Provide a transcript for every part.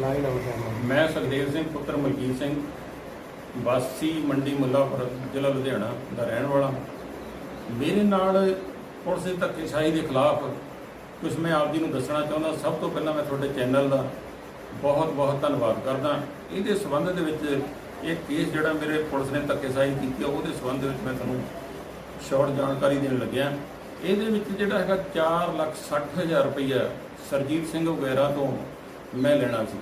ਮੈਂ ਸੁਖਦੇਵ ਸਿੰਘ, ਪੁੱਤਰ ਮਲਕੀਤ ਸਿੰਘ, ਵਾਸੀ ਮੰਡੀ ਮੁੱਲਾਪੁਰ, ਜ਼ਿਲ੍ਹਾ ਲੁਧਿਆਣਾ ਦਾ ਰਹਿਣ ਵਾਲਾ। ਮੇਰੇ ਨਾਲ ਪੁਲਿਸ ਦੀ ਧੱਕੇਸ਼ਾਹੀ ਦੇ ਖਿਲਾਫ ਕੁਝ ਮੈਂ ਆਪ ਜੀ ਨੂੰ ਦੱਸਣਾ ਚਾਹੁੰਦਾ। ਸਭ ਤੋਂ ਪਹਿਲਾਂ ਮੈਂ ਤੁਹਾਡੇ ਚੈਨਲ ਦਾ ਬਹੁਤ ਬਹੁਤ ਧੰਨਵਾਦ ਕਰਦਾ। ਇਹਦੇ ਸਬੰਧ ਦੇ ਵਿੱਚ ਇਹ ਕੇਸ ਜਿਹੜਾ ਮੇਰੇ ਪੁਲਿਸ ਨੇ ਧੱਕੇਸ਼ਾਹੀ ਕੀਤੀ ਉਹਦੇ ਸਬੰਧ ਵਿੱਚ ਮੈਂ ਤੁਹਾਨੂੰ ਸ਼ਾਰਟ ਜਾਣਕਾਰੀ ਦੇਣ ਲੱਗਿਆ। ਇਹਦੇ ਵਿੱਚ ਜਿਹੜਾ ਹੈਗਾ 4 ਲੱਖ 60 ਹਜ਼ਾਰ ਰੁਪਈਆ ਸਰਜੀਤ ਸਿੰਘ ਵਗੈਰਾ ਤੋਂ ਮੈਂ ਲੈਣਾ ਸੀ।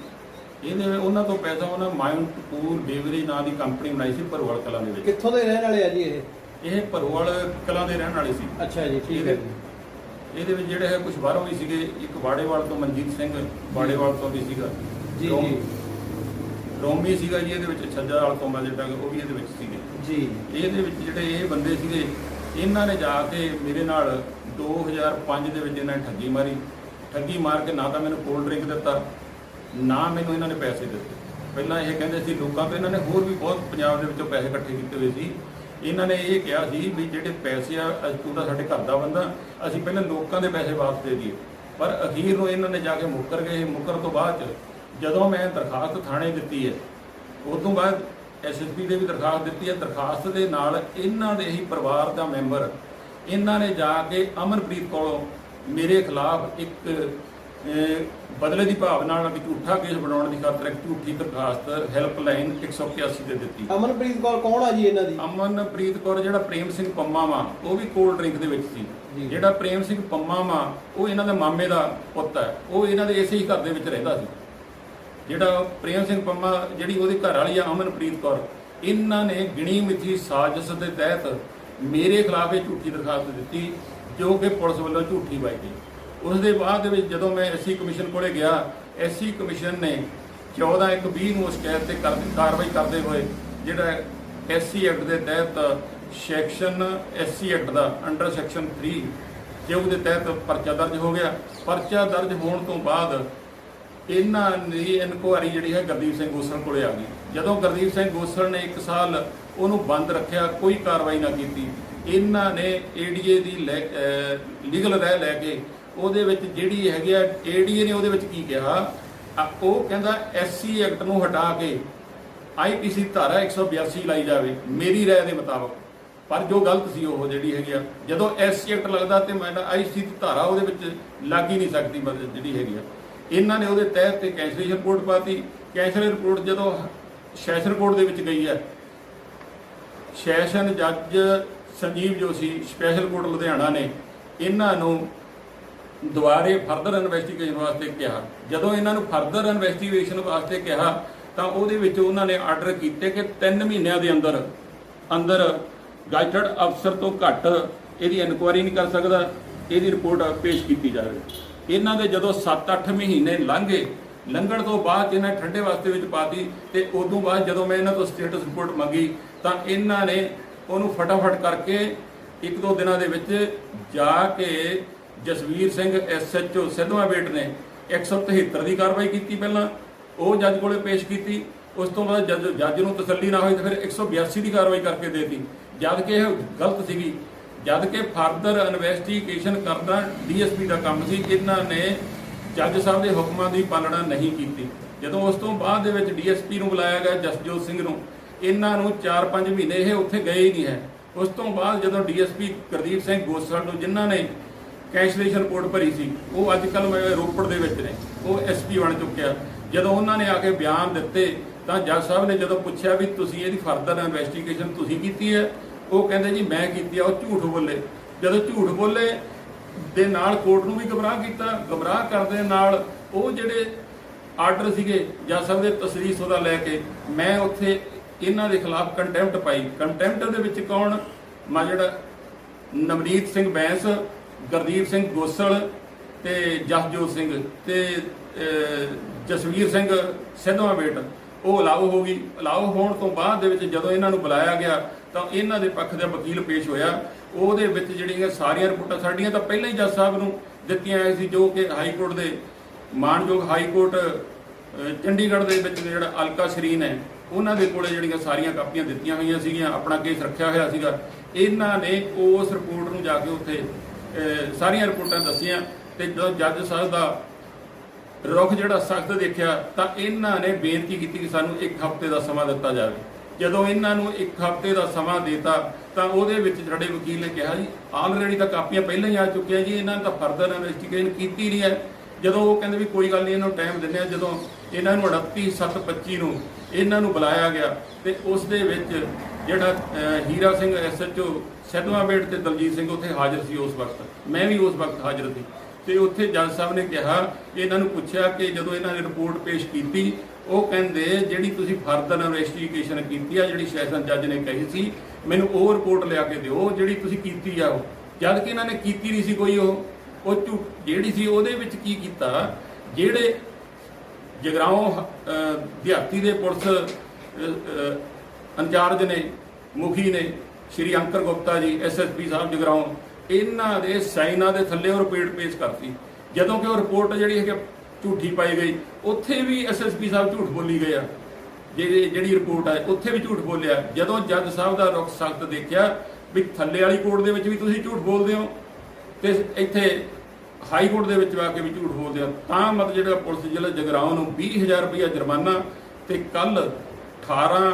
ਇਹਦੇ ਉਹਨਾਂ ਤੋਂ ਪੈਸਾ ਉਹਨਾਂ ਮਾਊਂਟ ਪੂਰ ਬੇਵਰੀ ਨਾਂ ਦੀ ਕੰਪਨੀ ਬਣਾਈ ਸੀ ਭਰੋਵਾਲ ਕਲਾਂ ਦੇ ਵਿੱਚ। ਕਿੱਥੋਂ ਦੇ ਰਹਿਣ ਵਾਲੇ ਆ ਜੀ ਇਹ? ਇਹ ਭਰੋਵਾਲ ਕਲਾਂ ਦੇ ਰਹਿਣ ਵਾਲੇ ਸੀ। ਅੱਛਾ ਜੀ ਠੀਕ ਹੈ ਜੀ। ਇਹਦੇ ਵਿੱਚ ਜਿਹੜੇ ਹੈ ਕੁਝ ਬਾਹਰੋਂ ਵੀ ਸੀਗੇ। ਇੱਕ ਬਾੜੇਵਾਲ ਤੋਂ ਮਨਜੀਤ ਸਿੰਘ ਬਾੜੇਵਾਲ ਤੋਂ ਵੀ ਸੀਗਾ। ਜੀ, ਰੋਮ- ਜੀ। ਰੋਮੀ ਸੀਗਾ ਜੀ ਇਹਦੇ ਵਿੱਚ ਛੱਜਾ ਵਾਲ ਤੋਂ ਮੈਂ ਜਿਹੜਾ ਉਹ ਵੀ ਇਹਦੇ ਵਿੱਚ ਸੀਗੇ। ਜੀ। ਇਹਦੇ ਵਿੱਚ ਜਿਹੜੇ ਇਹ ਬੰਦੇ ਸੀਗੇ ਇਹਨਾਂ ਨੇ ਜਾ ਕੇ ਮੇਰੇ ਨਾਲ 2005 ਦੇ ਵਿੱਚ ਇਹਨਾਂ ਨੇ ਠੱਗੀ ਮਾਰੀ। ਠੱਗੀ ਮਾਰ ਕੇ ਨਾ ਤਾਂ ਮੈਨੂੰ ਕੋਲਡ ਡਰਿੰਕ ਦਿੱਤਾ ਨਾ ਮੈਨੂੰ ਇਹਨਾਂ ਨੇ ਪੈਸੇ ਦਿੱਤੇ। ਪਹਿਲਾਂ ਇਹ ਕਹਿੰਦੇ ਸੀ ਲੋਕਾਂ ਤੋਂ, ਇਹਨਾਂ ਨੇ ਹੋਰ ਵੀ ਬਹੁਤ ਪੰਜਾਬ ਦੇ ਵਿੱਚੋਂ ਪੈਸੇ ਇਕੱਠੇ ਕੀਤੇ ਹੋਏ ਸੀ। ਇਹਨਾਂ ਨੇ ਇਹ ਕਿਹਾ ਸੀ ਵੀ ਜਿਹੜੇ ਪੈਸੇ ਆ, ਅਸੀਂ ਤੂੰ ਤਾਂ ਸਾਡੇ ਘਰ ਦਾ ਬੰਦਾ, ਅਸੀਂ ਪਹਿਲਾਂ ਲੋਕਾਂ ਦੇ ਪੈਸੇ ਵਾਪਸ ਦੇ ਦਈਏ। ਪਰ ਅਖੀਰ ਨੂੰ ਇਹਨਾਂ ਨੇ ਜਾ ਕੇ ਮੁੱਕਰ ਗਏ। ਮੁੱਕਰ ਤੋਂ ਬਾਅਦ 'ਚ ਜਦੋਂ ਮੈਂ ਦਰਖਾਸਤ ਥਾਣੇ ਦਿੱਤੀ ਹੈ ਉਸ ਤੋਂ ਬਾਅਦ ਐਸਐਸਪੀ ਦੇ ਵੀ ਦਰਖਾਸਤ ਦਿੱਤੀ ਹੈ। ਦਰਖਾਸਤ ਦੇ ਨਾਲ ਇਹਨਾਂ ਦੇ ਹੀ ਪਰਿਵਾਰ ਦਾ ਮੈਂਬਰ, ਇਹਨਾਂ ਨੇ ਜਾ ਕੇ ਅਮਨਪ੍ਰੀਤ ਕੋਲੋਂ ਮੇਰੇ ਖਿਲਾਫ ਇੱਕ ਬਦਲੇ ਦੀ ਭਾਵਨਾ ਨਾਲ ਇੱਕ ਝੂਠਾ ਕੇਸ ਬਣਾਉਣ ਦੀ ਖਾਤਰ ਇੱਕ ਝੂਠੀ ਦਰਖਾਸਤ ਹੈਲਪਲਾਈਨ 181 ਤੇ ਦਿੱਤੀ। ਅਮਨਪ੍ਰੀਤ ਕੌਰ ਕੌਣ ਆ ਜੀ ਇਹਨਾਂ ਦੀ? ਅਮਨਪ੍ਰੀਤ ਕੌਰ ਜਿਹੜਾ ਪ੍ਰੇਮ ਸਿੰਘ ਪੰਮਾ ਵਾ ਉਹ ਵੀ ਕੋਲਡ ਡਰਿੰਕ ਦੇ ਵਿੱਚ ਸੀ। ਜਿਹੜਾ ਪ੍ਰੇਮ ਸਿੰਘ ਪੰਮਾ ਵਾ ਉਹ ਇਹਨਾਂ ਦੇ ਮਾਮੇ ਦਾ ਪੁੱਤ ਹੈ। ਉਹ ਇਹਨਾਂ ਦੇ ਇਸੇ ਹੀ ਘਰ ਦੇ ਵਿੱਚ ਰਹਿੰਦਾ ਸੀ। ਜਿਹੜਾ ਪ੍ਰੇਮ ਸਿੰਘ ਪੰਮਾ ਜਿਹੜੀ ਉਹਦੀ ਘਰ ਵਾਲੀ ਆ ਅਮਨਪ੍ਰੀਤ ਕੌਰ ਇਹਨਾਂ ਨੇ ਗਿਣੀ ਮਿੱਥੀ ਸਾਜ਼ਿਸ਼ ਦੇ ਤਹਿਤ ਮੇਰੇ ਖਿਲਾਫ ਇਹ ਝੂਠੀ ਦਰਖਾਸਤ ਦਿੱਤੀ ਜੋ ਕਿ ਪੁਲਿਸ ਵੱਲੋਂ ਝੂਠੀ ਪਾਈ ਗਈ। ਉਸ ਦੇ ਬਾਅਦ ਦੇ ਵਿੱਚ ਜਦੋਂ ਮੈਂ ਐਸਸੀ ਕਮਿਸ਼ਨ ਕੋਲੇ ਗਿਆ, ਐਸਸੀ ਕਮਿਸ਼ਨ ਨੇ 14 ਇੱਕ 20 ਨੂੰ ਸ਼ਿਕਾਇਤ ਤੇ ਕਰ- ਕਾਰਵਾਈ ਕਰਦੇ ਹੋਏ, ਜਿਹੜਾ ਐਸਸੀ ਐਕਟ ਦੇ ਤਹਿਤ ਸੈਕਸ਼ਨ ਐਸਸੀ ਐਕਟ ਦਾ ਅੰਡਰ ਸੈਕਸ਼ਨ 3 ਜੇ ਉਹਦੇ ਤਹਿਤ ਪਰਚਾ ਦਰਜ ਹੋ ਗਿਆ। ਪਰਚਾ ਦਰਜ ਹੋਣ ਤੋਂ ਬਾਅਦ ਇਹਨਾਂ ਦੀ ਇਨਕੁਆਰੀ ਜਿਹੜੀ ਹੈ ਗੁਰਦੀਪ ਸਿੰਘ ਗੋਸਲ ਕੋਲੇ ਆ ਗਈ। ਜਦੋਂ ਗੁਰਦੀਪ ਸਿੰਘ ਗੋਸਲ ਨੇ 1 ਸਾਲ ਉਹਨੂੰ ਬੰਦ ਰੱਖਿਆ, ਕੋਈ ਕਾਰਵਾਈ ਨਾ ਕੀਤੀ, ਇਹਨਾਂ ਨੇ ਏਡੀਏ ਦੀ ਲੀਗਲ ਰਾਇ ਲੈ ਕੇ ਉਹਦੇ ਵਿੱਚ ਜਿਹੜੀ ਹੈਗੀ ਆ ਏਡੀਏ ਨੇ ਉਹਦੇ ਵਿੱਚ ਕੀ ਕਿਹਾ? ਉਹ ਕਹਿੰਦਾ ਐਸਸੀ ਐਕਟ ਨੂੰ ਹਟਾ ਕੇ ਆਈਪੀਸੀ ਧਾਰਾ 182 ਲਾਈ ਜਾਵੇ, ਮੇਰੀ ਰਾਏ ਦੇ ਮੁਤਾਬਕ। ਪਰ ਜੋ ਗਲਤ ਸੀ ਉਹ ਜਿਹੜੀ ਹੈਗੀ ਆ, ਜਦੋਂ ਐਸਸੀ ਐਕਟ ਲੱਗਦਾ ਤੇ ਮੈਂ ਆਈਸੀ ਦੀ ਧਾਰਾ ਉਹਦੇ ਵਿੱਚ ਲੱਗ ਹੀ ਨਹੀਂ ਸਕਦੀ, ਮਤਲਬ ਜਿਹੜੀ ਹੈਗੀ ਆ। ਇਹਨਾਂ ਨੇ ਉਹਦੇ ਤਹਿਤ ਤੇ ਕੈਂਸਲੇਸ਼ਨ ਰਿਪੋਰਟ ਪਾਤੀ। ਕੈਂਸਲ ਰਿਪੋਰਟ ਜਦੋਂ ਸੈਸ਼ਨ ਕੋਰਟ ਦੇ ਵਿੱਚ ਗਈ ਹੈ ਸੈਸ਼ਨ ਜੱਜ ਸੰਜੀਵ ਜੋਸ਼ੀ, ਸਪੈਸ਼ਲ ਕੋਰਟ ਲੁਧਿਆਣਾ ਨੇ, ਇਹਨਾਂ ਨੂੰ ਦੁਬਾਰੇ ਫਰਦਰ ਇਨਵੈਸਟੀਗੇਸ਼ਨ ਵਾਸਤੇ ਕਿਹਾ। ਜਦੋਂ ਇਹਨਾਂ ਨੂੰ ਫਰਦਰ ਇਨਵੈਸਟੀਗੇਸ਼ਨ ਵਾਸਤੇ ਕਿਹਾ, ਤਾਂ ਉਹਦੇ ਵਿੱਚ ਉਹਨਾਂ ਨੇ ਆਰਡਰ ਕੀਤੇ ਕਿ 3 ਮਹੀਨਿਆਂ ਦੇ ਅੰਦਰ ਅੰਦਰ ਗਾਈਟਡ ਅਫਸਰ ਤੋਂ ਘੱਟ ਇਹਦੀ ਇਨਕੁਆਇਰੀ ਨਹੀਂ ਕਰ ਸਕਦਾ, ਇਹਦੀ ਰਿਪੋਰਟ ਪੇਸ਼ ਕੀਤੀ ਜਾਵੇ। ਇਹਨਾਂ ਦੇ ਜਦੋਂ 7-8 ਮਹੀਨੇ ਲੰਘੇ, ਲੰਘਣ ਤੋਂ ਬਾਅਦ ਇਹਨਾਂ ਠੰਡੇ ਵਾਸਤੇ ਵਿੱਚ ਪਾਤੀ, ਤੇ ਉਦੋਂ ਬਾਅਦ ਜਦੋਂ ਮੈਂ ਇਹਨਾਂ ਤੋਂ ਸਟੇਟਸ ਰਿਪੋਰਟ ਮੰਗੀ, ਤਾਂ ਇਹਨਾਂ ਨੇ ਉਹਨੂੰ ਫਟਾਫਟ ਕਰਕੇ ਇੱਕ ਦੋ ਦਿਨਾਂ ਦੇ ਵਿੱਚ ਜਾ ਕੇ ਜਸਵੀਰ ਸਿੰਘ ਐਸਐਚਓ ਸਿੱਧਵਾਂ ਬੇਟ ਨੇ 173 ਦੀ ਕਾਰਵਾਈ ਕੀਤੀ ਪਹਿਲਾਂ। ਉਹ ਜੱਜ ਕੋਲੇ ਪੇਸ਼ ਕੀਤੀ। ਉਸ ਤੋਂ ਬਾਅਦ ਜੱਜ ਜੱਜ ਨੂੰ ਤਸੱਲੀ ਨਾ ਹੋਈ ਤਾਂ ਫਿਰ 182 ਦੀ ਕਾਰਵਾਈ ਕਰਕੇ ਦੇਤੀ। ਜਦ ਕਿ ਇਹ ਗਲਤ ਸੀਗੀ। ਜਦ ਕਿ ਫਰਦਰ ਇਨਵੈਸਟੀਗੇਸ਼ਨ ਕਰਨਾ ਡੀਐਸਪੀ ਦਾ ਕੰਮ ਸੀ ਇਹਨਾਂ ਨੇ ਜੱਜ ਸਾਹਿਬ ਦੇ ਹੁਕਮਾਂ ਦੀ ਪਾਲਣਾ ਨਹੀਂ ਕੀਤੀ। ਜਦੋਂ ਉਸ ਤੋਂ ਬਾਅਦ ਦੇ ਵਿੱਚ ਡੀਐਸਪੀ ਨੂੰ ਬੁਲਾਇਆ ਗਿਆ, ਜਸਜੋਤ ਸਿੰਘ ਨੂੰ, ਇਹਨਾਂ ਨੂੰ 4-5 ਮਹੀਨੇ ਇਹ ਉੱਥੇ ਗਏ ਹੀ ਨਹੀਂ ਹੈ। ਉਸ ਤੋਂ ਬਾਅਦ ਜਦੋਂ ਡੀਐਸਪੀ ਗੁਰਦੀਪ ਸਿੰਘ ਗੋਸਲ ਨੂੰ, ਜਿਨ੍ਹਾਂ ਨੇ ਕੈਂਸਲੇਸ਼ਨ ਰਿਪੋਰਟ ਭਰੀ ਸੀ। ਉਹ ਅੱਜ ਕੱਲ ਰੋਪੜ ਦੇ ਵਿੱਚ ਨੇ। ਉਹ ਐਸਪੀ ਬਣ ਚੁੱਕਿਆ। ਜਦੋਂ ਉਹਨਾਂ ਨੇ ਆ ਕੇ ਬਿਆਨ ਦਿੱਤੇ, ਤਾਂ ਜੱਜ ਸਾਹਿਬ ਨੇ ਜਦੋਂ ਪੁੱਛਿਆ ਵੀ ਤੁਸੀਂ ਇਹਦੀ ਫਰਦਰ ਇਨਵੈਸਟੀਗੇਸ਼ਨ ਤੁਸੀਂ ਕੀਤੀ ਹੈ, ਉਹ ਕਹਿੰਦੇ ਜੀ ਮੈਂ ਕੀਤੀ ਆ, ਉਹ ਝੂਠ ਬੋਲੇ। ਜਦੋਂ ਝੂਠ ਬੋਲੇ, ਦੇ ਨਾਲ ਕੋਰਟ ਨੂੰ ਵੀ ਗਮਰਾਹ ਕੀਤਾ। ਗਮਰਾਹ ਕਰਦੇ ਨਾਲ ਉਹ ਜਿਹੜੇ ਆਰਡਰ ਸੀਗੇ, ਜੱਜ ਸਾਹਿਬ ਦੇ ਤਸਰੀਸ ਉਹਦਾ ਲੈ ਕੇ, ਮੈਂ ਉੱਥੇ ਇਹਨਾਂ ਦੇ ਖਿਲਾਫ ਕੰਟੈਂਪਟ ਪਾਈ। ਕੰਟੈਂਪਟ ਦੇ ਵਿੱਚ ਕੌਣ? ਮਾ ਜਿਹੜਾ ਨਵਨੀਤ ਸਿੰਘ ਬੈਂਸ ਗੁਰਦੀਪ ਸਿੰਘ ਗੋਸਲ ਤੇ ਜਸਜੋਤ ਸਿੰਘ ਤੇ ਜਸਵੀਰ ਸਿੰਘ ਸਿੱਧਵਾਂ ਬੇਟ। ਉਹ ਅਲਾਓ ਹੋ ਗਈ। ਅਲਾਓ ਹੋਣ ਤੋਂ ਬਾਅਦ ਦੇ ਵਿੱਚ ਜਦੋਂ ਇਹਨਾਂ ਨੂੰ ਬੁਲਾਇਆ ਗਿਆ, ਤਾਂ ਇਹਨਾਂ ਦੇ ਪੱਖ ਦਾ ਵਕੀਲ ਪੇਸ਼ ਹੋਇਆ। ਉਹਦੇ ਵਿੱਚ ਜਿਹੜੀਆਂ ਸਾਰੀਆਂ ਰਿਪੋਰਟਾਂ ਸਾਡੀਆਂ ਤਾਂ ਪਹਿਲਾਂ ਹੀ ਜੱਜ ਸਾਹਿਬ ਨੂੰ ਦਿੱਤੀਆਂ ਆਏ ਸੀ, ਜੋ ਕਿ ਹਾਈ ਕੋਰਟ ਦੇ ਮਾਨਯੋਗ ਹਾਈ ਕੋਰਟ ਚੰਡੀਗੜ੍ਹ ਦੇ ਵਿੱਚ ਜਿਹੜਾ ਅਲਕਾ ਸ਼ਰੀਨ ਹੈ, ਉਹਨਾਂ ਦੇ ਕੋਲੇ ਜਿਹੜੀਆਂ ਸਾਰੀਆਂ ਕਾਪੀਆਂ ਦਿੱਤੀਆਂ ਹੋਈਆਂ ਸੀਗੀਆਂ, ਆਪਣਾ ਕੇਸ ਰੱਖਿਆ ਹੋਇਆ ਸੀਗਾ। ਇਹਨਾਂ ਨੇ ਉਸ ਰਿਪੋਰਟ ਨੂੰ ਜਾ ਕੇ ਉੱਥੇ ਸਾਰੀਆਂ ਰਿਪੋਰਟਾਂ ਦੱਸੀਆਂ ਤੇ ਜਦੋਂ ਜੱਜ ਸਾਹਿਬ ਦਾ ਰੁਖ ਜਿਹੜਾ ਸਖਤ ਦੇਖਿਆ ਤਾਂ ਇਹਨਾਂ ਨੇ ਬੇਨਤੀ ਕੀਤੀ ਕਿ ਸਾਨੂੰ ਇੱਕ ਹਫ਼ਤੇ ਦਾ ਸਮਾਂ ਦਿੱਤਾ ਜਾਵੇ। ਜਦੋਂ ਇਹਨਾਂ ਨੂੰ ਇੱਕ ਹਫ਼ਤੇ ਦਾ ਸਮਾਂ ਦਿੱਤਾ ਤਾਂ ਉਹਦੇ ਵਿੱਚ ਸਾਡੇ ਵਕੀਲ ਨੇ ਕਿਹਾ ਜੀ ਆਲਰੇਡੀ ਤਾਂ ਕਾਪੀਆਂ ਪਹਿਲਾਂ ਹੀ ਆ ਚੁੱਕੀਆਂ ਜੀ, ਇਹਨਾਂ ਨੇ ਤਾਂ ਫਰਦਰ ਇਨਵੈਸਟੀਗੇਸ਼ਨ ਕੀਤੀ ਨਹੀਂ ਹੈ। ਜਦੋਂ ਉਹ ਕਹਿੰਦੇ ਵੀ ਕੋਈ ਗੱਲ ਨਹੀਂ, ਇਹਨਾਂ ਨੂੰ ਟਾਈਮ ਦਿੰਦੇ ਆ ਜਦੋਂ ਇਹਨਾਂ ਨੂੰ 38 725 ਨੂੰ ਇਹਨਾਂ ਨੂੰ ਬੁਲਾਇਆ ਗਿਆ ਤੇ ਉਸ ਦੇ ਵਿੱਚ ਜਿਹੜਾ ਹੀਰਾ ਸਿੰਘ ਐਸਐਚਓ ਸੈਦਵਾਬੇਟ ਤੇ ਦਲਜੀਤ ਸਿੰਘ ਉੱਥੇ ਹਾਜ਼ਰ ਸੀ ਉਸ ਵਕਤ। ਮੈਂ ਵੀ ਉਸ ਵਕਤ ਹਾਜ਼ਰ ਸੀ। ਤੇ ਉੱਥੇ ਜੱਜ ਸਾਹਿਬ ਨੇ ਕਿਹਾ, ਇਹਨਾਂ ਨੂੰ ਪੁੱਛਿਆ ਕਿ ਜਦੋਂ ਇਹਨਾਂ ਨੇ ਰਿਪੋਰਟ ਪੇਸ਼ ਕੀਤੀ, ਉਹ ਕਹਿੰਦੇ, ਜਿਹੜੀ ਤੁਸੀਂ ਫਰਦਰ ਇਨਵੈਸਟੀਗੇਸ਼ਨ ਕੀਤੀ ਆ, ਜਿਹੜੀ ਸੈਸ਼ਨ ਜੱਜ ਨੇ ਕਹੀ ਸੀ, ਮੈਨੂੰ ਉਹ ਰਿਪੋਰਟ ਲਿਆ ਕੇ ਦਿਓ, ਜਿਹੜੀ ਤੁਸੀਂ ਕੀਤੀ ਆ ਉਹ। ਜਦ ਕਿ ਇਹਨਾਂ ਨੇ ਕੀਤੀ ਨਹੀਂ ਸੀ ਕੋਈ ਉਹ। ਉਹ ਝੂ- ਜਿਹੜੀ ਸੀ ਉਹਦੇ ਵਿੱਚ ਕੀ ਕੀਤਾ, ਜਿਹੜੇ ਜਗਰਾਉਂ ਦਿਹਾਤੀ ਦੇ ਪੁਲਿਸ ਇੰਚਾਰਜ ਨੇ, ਮੁਖੀ ਨੇ, ਸ਼੍ਰੀ ਅੰਕਰ ਗੁਪਤਾ ਜੀ ਐਸਐਸਪੀ ਸਾਹਿਬ ਜਗਰਾਉਂ, ਇਹਨਾਂ ਦੇ ਸਾਈਨਾਂ ਦੇ ਥੱਲੇ ਉਹ ਰਿਪੋਰਟ ਪੇਸ਼ ਕਰਤੀ। ਜਦੋਂ ਕਿ ਉਹ ਰਿਪੋਰਟ ਜਿਹੜੀ ਹੈ ਕਿ ਝੂਠੀ ਪਾਈ ਗਈ। ਉੱਥੇ ਵੀ ਐਸਐਸਪੀ ਸਾਹਿਬ ਝੂਠ ਬੋਲੀ ਗਏ ਆ। ਜਿਹੜੀ ਜਿਹੜੀ ਰਿਪੋਰਟ ਹੈ ਉੱਥੇ ਵੀ ਝੂਠ ਬੋਲਿਆ। ਜਦੋਂ ਜੱਜ ਸਾਹਿਬ ਦਾ ਰੁਖ ਸਖਤ ਦੇਖਿਆ ਵੀ ਥੱਲੇ ਵਾਲੀ ਕੋਰਟ ਦੇ ਵਿੱਚ ਵੀ ਤੁਸੀਂ ਝੂਠ ਬੋਲਦੇ ਹੋ, ਤੇ ਇੱਥੇ ਹਾਈ ਕੋਰਟ ਦੇ ਵਿੱਚ ਆ ਕੇ ਵੀ ਝੂਠ ਬੋਲਦੇ ਆ ਤਾਂ ਮਤ ਜਿਹੜਾ ਪੁਲਿਸ ਜ਼ਿਲ੍ਹਾ ਜਗਰਾਉਂ ਨੂੰ 20000 ਰੁਪਇਆ ਜੁਰਮਾਨਾ, ਤੇ ਕੱਲ 18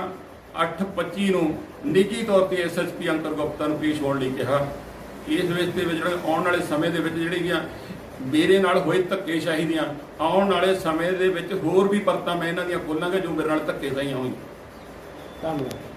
825 ਨੂੰ ਨਿੱਜੀ ਤੌਰ ਤੇ ਐਸਐਸਪੀ ਅੰਤਰ ਗੁਪਤਾ ਨੂੰ ਪੇਸ਼ ਹੋਣ ਲਈ ਕਿਹਾ। ਇਸ ਵਿੱਚ ਦੇ ਜਿਹੜੇ ਆਉਣ ਵਾਲੇ ਸਮੇਂ ਦੇ ਵਿੱਚ ਜਿਹੜੀਆਂ ਮੇਰੇ ਨਾਲ ਹੋਏ ਧੱਕੇਸ਼ਾਹੀ ਦੀਆਂ, ਆਉਣ ਵਾਲੇ ਸਮੇਂ ਦੇ ਵਿੱਚ ਹੋਰ ਵੀ ਪਰਤਾਂ ਮੈਂ ਇਹਨਾਂ ਦੀਆਂ ਖੋਲਾਂਗਾ ਜੋ ਮੇਰੇ ਨਾਲ ਧੱਕੇਸ਼ਾਹੀਆਂ ਹੋਈਆਂ। ਧੰਨਵਾਦ।